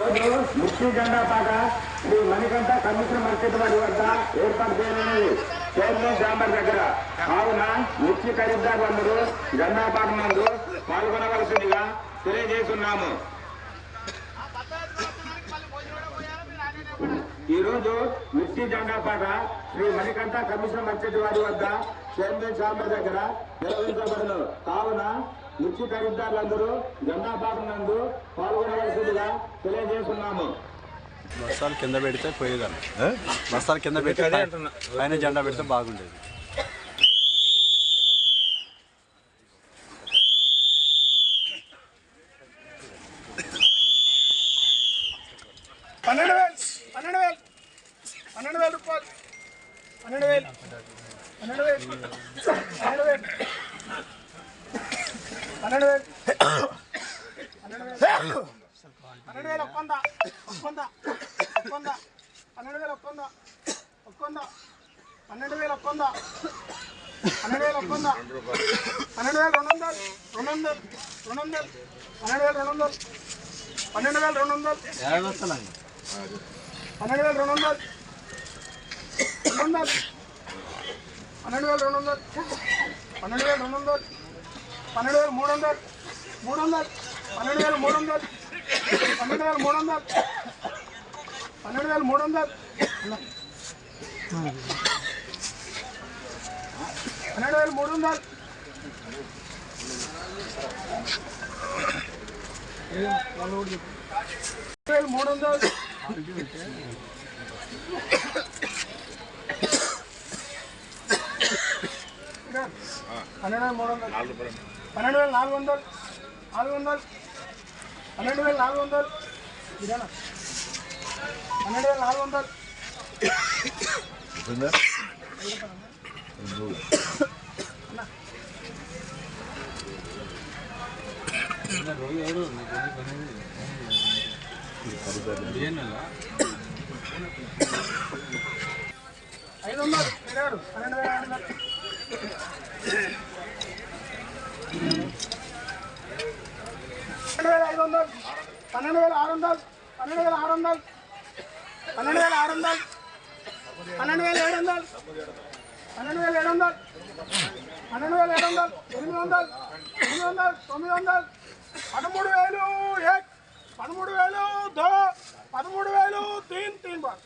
రోజు ముఖ్య జెండా పాట శ్రీ మణికంఠ కమిషన్ మస్జిద్ వారి వద్ద ఏర్పాటు చేయనున్నది చైర్మన్ ఛాంబర్ దగ్గర. కావున ముఖ్య ఖరీదారులందరూ జెండా పాట నందు పాల్గొనవలసిందిగా తెలియజేస్తున్నాము. ఈ రోజు మిర్చి జెండా పాట శ్రీ మణికంఠ కమిషన్ మస్జిద్ వారి వద్ద చైర్మన్ ఛాంబర్ దగ్గర నిర్వహించబడను. కావున మిర్చి ఖరీదారులందరూ జెండా పాట నందు పాల్గొనవలసిందిగా తెలియజేస్తున్నాము. బస్తాలు కింద పెడితే పోయేదాన్ని. బస్తాలు కింద పెట్టి పైన జెండా పెడితే బాగుండేది. పన్నెండు వేలు. పన్నెండు వేలు. పన్నెండు వేల రూపాయలు. పన్నెండు వేలు. పన్నెండు వేలు పన్నెండు వేలు పన్నెండు వేలు పన్నెండు వేల పన్నెండు వేలు ఒక్కొంద పన్నెండు వేల ఒక్కొంద ఒక్కొంద పన్నెండు వేల ఒక్కొంద పన్నెండు వేల ఒక్కొంద పన్నెండు వేల రెండు వందలు రెండు వందలు రెండు వందలు పన్నెండు వేల రెండు వందలు పన్నెండు వేల రెండు వందలు పన్నెండు వేల రెండు వందలు రెండు వందలు పన్నెండు వేల రెండు వందలు పన్నెండు వేల రెండు వందలు పన్నెండు వేల మూడు వందలు మూడు వందలు పన్నెండు వేల మూడు వందలు పన్నెండు వేల మూడు వందలు పన్నెండు వేల మూడు వందలు పన్నెండు వేల మూడు వందలు మూడు వందలు పన్నెండు వేల మూడు వందలు పన్నెండు వేల నాలుగు వందలు నాలుగు వందలు పన్నెండు వేల నాలుగు వందలు. ఇదేనా? పన్నెండు వేల నాలుగు వందలు. ఐదు వందలు. పన్నెండు వేల ఐదు వందలు పన్నెండు వేల ఐదు వందలు పన్నెండు వేల ఆరు వందలు పన్నెండు వేల ఆరు వందలు పన్నెండు వేల ఆరు వందలు పన్నెండు వేల ఏడు వందలు పన్నెండు వేల ఏడు వందలు పన్నెండు వేల ఏడు వందలు ఎనిమిది వందలు ఎనిమిది వందలు తొమ్మిది వందలు పదమూడు వేలు ఎక్ పదమూడు వేలు దో పదమూడు వేలు తీన్ తీన్ బార్.